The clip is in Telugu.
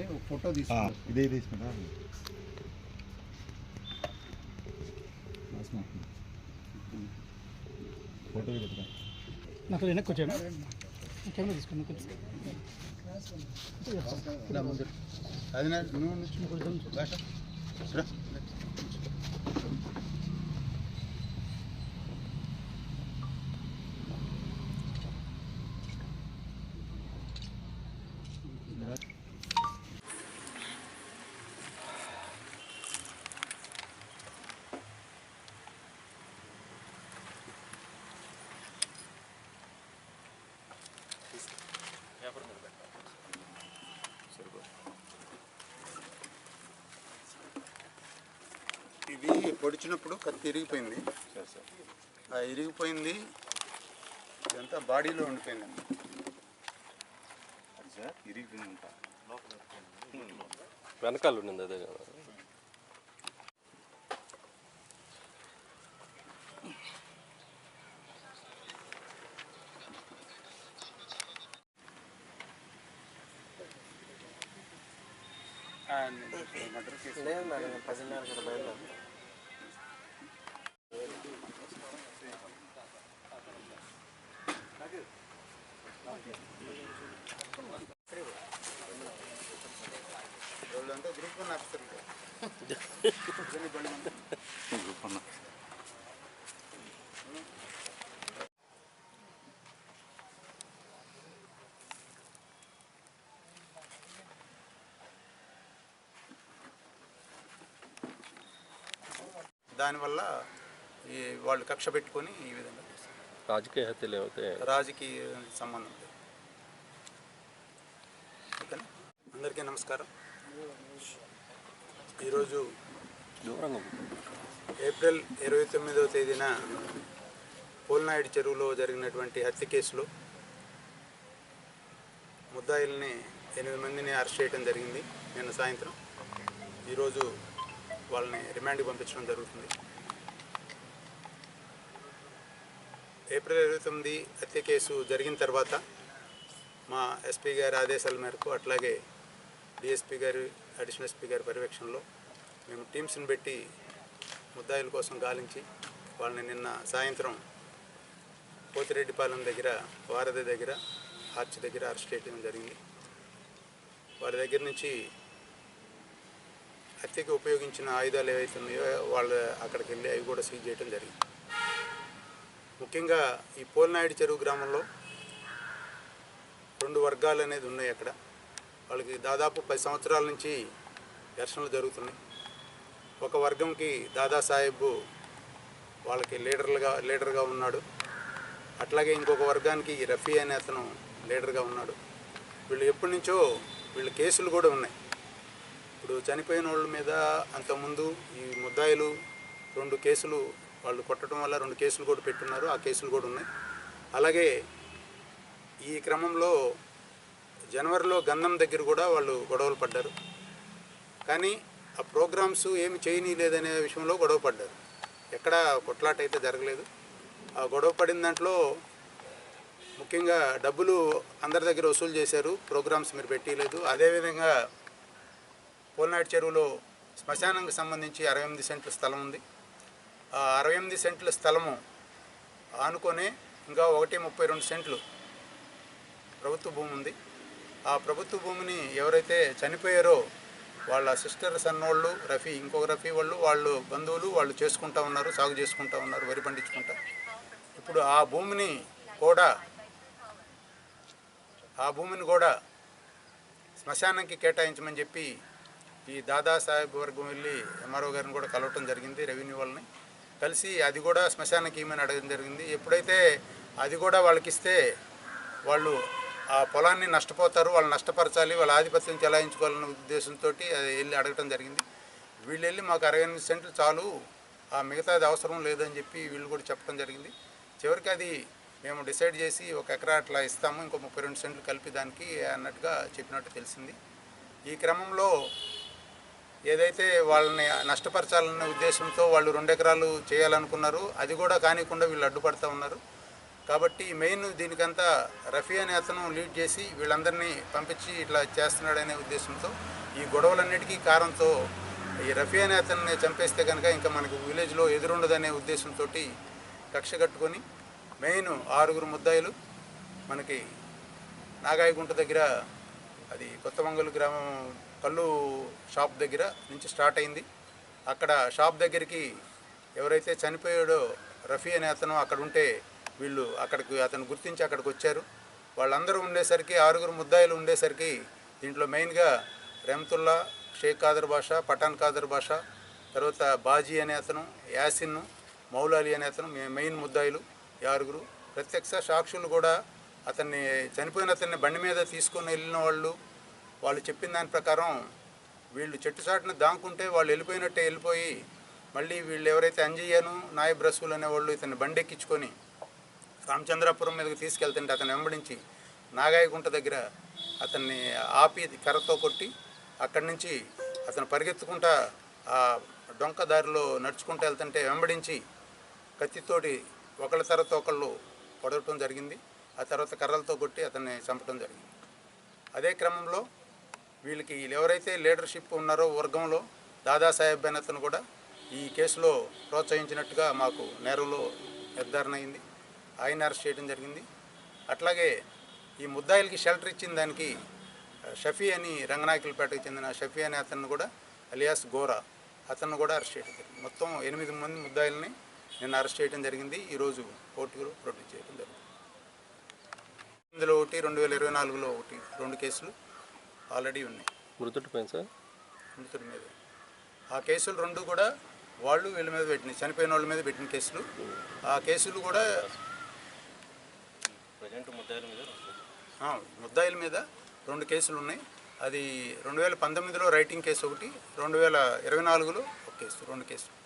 కూర్చుంటే ఒక ఫోటో తీసుకుంటాం ఇదే తీసుకుంటా ఫోటో పెడతా నాకు వెనక్కి వచ్చాను? కెమెరా తీసుకుని అది నా- నువ్వు నుంచి కొంచెం ఇది పొడిచినప్పుడు కత్తి ఇరిగిపోయింది. ఆ ఇరిగిపోయింది. ఇదంతా బాడీలో ఉండిపోయిందండి. వెనకాల ఉండింది అదే కదా. దానివల్ల ఈ వాళ్ళు కక్ష పెట్టుకొని ఈ విధంగా. రాజకీయ హత్యలు ఏమైతే రాజకీయ సంబంధం ఓకేనా? అందరికీ నమస్కారం. ఈరోజు ఏప్రిల్ ఇరవై తొమ్మిదవ తేదీన పోల్నాయుడు చెరువులో జరిగినటువంటి హత్య కేసులో ముద్దాయిల్ని ఎనిమిది మందిని అరెస్ట్ చేయడం జరిగింది. నిన్న సాయంత్రం ఈరోజు వాళ్ళని రిమాండ్కి పంపించడం జరుగుతుంది. ఏప్రిల్ ఇరవై తొమ్మిది హత్య కేసు జరిగిన తర్వాత మా ఎస్పీ గారి ఆదేశాల మేరకు అట్లాగే డిఎస్పీ గారి అడిషనల్ ఎస్పీ గారి పర్యవేక్షణలో మేము టీమ్స్ని పెట్టి ముద్దాయిల కోసం గాలించి వాళ్ళని నిన్న సాయంత్రం పోతిరెడ్డిపాలెం దగ్గర వారధి దగ్గర ఆర్చ్ దగ్గర అరెస్ట్ చేయడం జరిగింది. వారి దగ్గర నుంచి హత్యకి ఉపయోగించిన ఆయుధాలు ఏవైతే ఉన్నాయో వాళ్ళు అక్కడికి వెళ్ళి అవి కూడా సీజ్ చేయడం జరిగింది. ముఖ్యంగా ఈ పోల్నాయుడు చెరువు గ్రామంలో రెండు వర్గాలు అనేది ఉన్నాయి అక్కడ. వాళ్ళకి దాదాపు పది సంవత్సరాల నుంచి ఘర్షణలు జరుగుతున్నాయి. ఒక వర్గంకి దాదాసాహెబ్ వాళ్ళకి లీడర్లుగా లీడర్గా ఉన్నాడు. అట్లాగే ఇంకొక వర్గానికి ఈ రఫీ అనే అతను లీడర్గా ఉన్నాడు. వీళ్ళు ఎప్పటి నుంచో వీళ్ళ కేసులు కూడా ఉన్నాయి. ఇప్పుడు చనిపోయిన వాళ్ళ మీద అంతకుముందు ఈ ముద్దాయిలు రెండు కేసులు వాళ్ళు కొట్టడం వల్ల రెండు కేసులు కూడా పెట్టున్నారు. ఆ కేసులు కూడా ఉన్నాయి. అలాగే ఈ క్రమంలో జనవరిలో గంధం దగ్గర కూడా వాళ్ళు గొడవలు పడ్డారు. కానీ ఆ ప్రోగ్రామ్స్ ఏమి చేయనీయలేదనే విషయంలో గొడవ పడ్డారు. ఎక్కడ కొట్లాట అయితే జరగలేదు. ఆ గొడవ పడిన దాంట్లో ముఖ్యంగా డబ్బులు అందరి దగ్గర వసూలు చేశారు. ప్రోగ్రామ్స్ మీరు పెట్టలేదు అదేవిధంగా పోల్నాడు చెరువులో శ్మశానానికి సంబంధించి అరవై ఎనిమిది సెంట్ల స్థలం ఉంది. ఆ అరవై ఎనిమిది సెంట్ల స్థలము ఆనుకొనే ఇంకా ఒకటి ముప్పై రెండు సెంట్లు ప్రభుత్వ భూమి ఉంది. ఆ ప్రభుత్వ భూమిని ఎవరైతే చనిపోయారో వాళ్ళ సిస్టర్స్ అన్నోళ్ళు రఫీ ఇంకొక రఫీ వాళ్ళు వాళ్ళు బంధువులు వాళ్ళు చేసుకుంటా ఉన్నారు సాగు చేసుకుంటా ఉన్నారు వరి పండించుకుంటా. ఇప్పుడు ఆ భూమిని కూడా ఆ భూమిని కూడా శ్మశానానికి కేటాయించమని చెప్పి ఈ దాదాసాహెబ్ వర్గం వెళ్ళి ఎంఆర్ఓ గారిని కూడా కలవటం జరిగింది రెవెన్యూ వాళ్ళని. కలిసి అది కూడా శ్మశానానికి ఏమని అడగడం జరిగింది. ఎప్పుడైతే అది కూడా వాళ్ళకి ఇస్తే వాళ్ళు ఆ పొలాన్ని నష్టపోతారు వాళ్ళు నష్టపరచాలి వాళ్ళ ఆధిపత్యం చెలాయించుకోవాలన్న ఉద్దేశంతో అది వెళ్ళి అడగటం జరిగింది. వీళ్ళు వెళ్ళి మాకు అరవై ఎనిమిది సెంట్లు చాలు ఆ మిగతాది అవసరం లేదని చెప్పి వీళ్ళు కూడా చెప్పడం జరిగింది. చివరికి అది మేము డిసైడ్ చేసి ఒక ఎకరా అట్లా ఇస్తాము ఇంకో ముప్పై రెండు సెంట్లు కలిపి దానికి అన్నట్టుగా చెప్పినట్టు తెలిసింది. ఈ క్రమంలో ఏదైతే వాళ్ళని నష్టపరచాలన్న ఉద్దేశంతో వాళ్ళు రెండు ఎకరాలు చేయాలనుకున్నారు అది కూడా కానికుండా వీళ్ళు అడ్డుపడతా ఉన్నారు. కాబట్టి మెయిన్ దీనికంతా రఫీ అనే అతను లీడ్ చేసి వీళ్ళందరినీ పంపించి ఇట్లా చేస్తున్నాడనే ఉద్దేశంతో ఈ గొడవలన్నిటికీ కారణంతో ఈ రఫీ అనే అతన్ని చంపేస్తే కనుక ఇంకా మనకు విలేజ్లో ఎదురుండదనే ఉద్దేశంతో కక్ష కట్టుకొని మెయిన్ ఆరుగురు ముద్దాయిలు మనకి నాగాయగుంట దగ్గర అది కొత్తమంగళ గ్రామం కళ్ళు షాప్ దగ్గర నుంచి స్టార్ట్ అయింది. అక్కడ షాప్ దగ్గరికి ఎవరైతే చనిపోయాడో రఫీ అనే అతను అక్కడ ఉంటే వీళ్ళు అక్కడికి అతను గుర్తించి అక్కడికి వచ్చారు. వాళ్ళందరూ ఉండేసరికి ఆరుగురు ముద్దాయిలు ఉండేసరికి దీంట్లో మెయిన్గా రెమ్తుల్లా షేక్ కాదర్ భాష పఠాన్ కాదర్ భాష తర్వాత బాజీ అనే అతను యాసిన్ మౌలాలి అనే అతను మెయిన్ ముద్దాయిలు ఈ ఆరుగురు. ప్రత్యక్ష సాక్షులు కూడా అతన్ని చనిపోయిన అతన్ని బండి మీద తీసుకొని వెళ్ళిన వాళ్ళు వాళ్ళు చెప్పిన దాని ప్రకారం వీళ్ళు చెట్టు చాటున దాంకుంటే వాళ్ళు వెళ్ళిపోయినట్టే వెళ్ళిపోయి మళ్ళీ వీళ్ళు ఎవరైతే అంజయ్యను నాయబ్ రసూల్ అనే వాళ్ళు ఇతన్ని బండి ఎక్కించుకొని రామచంద్రాపురం మీదకి తీసుకెళ్తుంటే అతను వెంబడించి నాగాయగుంట దగ్గర అతన్ని ఆపి కర్రతో కొట్టి అక్కడి నుంచి అతను పరిగెత్తుకుంటా ఆ డొంక దారిలో నడుచుకుంటూ వెళ్తుంటే వెంబడించి కత్తితోటి ఒకళ్ళ తర్వాత ఒకళ్ళు పొడవటం జరిగింది. ఆ తర్వాత కర్రలతో కొట్టి అతన్ని చంపడం జరిగింది. అదే క్రమంలో వీళ్ళకి వీళ్ళు ఎవరైతే లీడర్షిప్ ఉన్నారో వర్గంలో దాదాసాహెబ్ అనే అతను కూడా ఈ కేసులో ప్రోత్సహించినట్టుగా మాకు నేరులో నిర్ధారణ అయింది. ఆయన అరెస్ట్ చేయడం జరిగింది. అట్లాగే ఈ ముద్దాయిలకి షెల్టర్ ఇచ్చిన దానికి షఫీ అని రంగనాయకులపేటకు చెందిన షఫీ అనే అతను కూడా అలియాస్ గోరా అతను కూడా అరెస్ట్ చేయడం జరిగింది. మొత్తం ఎనిమిది మంది ముద్దాయిల్ని నిన్న అరెస్ట్ చేయడం జరిగింది. ఈరోజు కోర్టుకు ప్రొడ్యూస్ చేయడం జరిగింది. ఇందులో ఒకటి రెండు వేల ఇరవై నాలుగులో ఒకటి రెండు కేసులు ఆల్రెడీ ఉన్నాయి. మృతుడి పైన సార్? మృతుడి మీద. ఆ కేసులు రెండు కూడా వాళ్ళు వీళ్ళ మీద పెట్టినాయి. చనిపోయిన వాళ్ళ మీద పెట్టిన కేసులు. ఆ కేసులు కూడా ఆ, ముద్దాయిల మీద రెండు కేసులు ఉన్నాయి. అది రెండు వేల పంతొమ్మిదిలో రైటింగ్ కేసు ఒకటి రెండు వేల ఇరవై నాలుగులో ఒక కేసు రెండు కేసులు.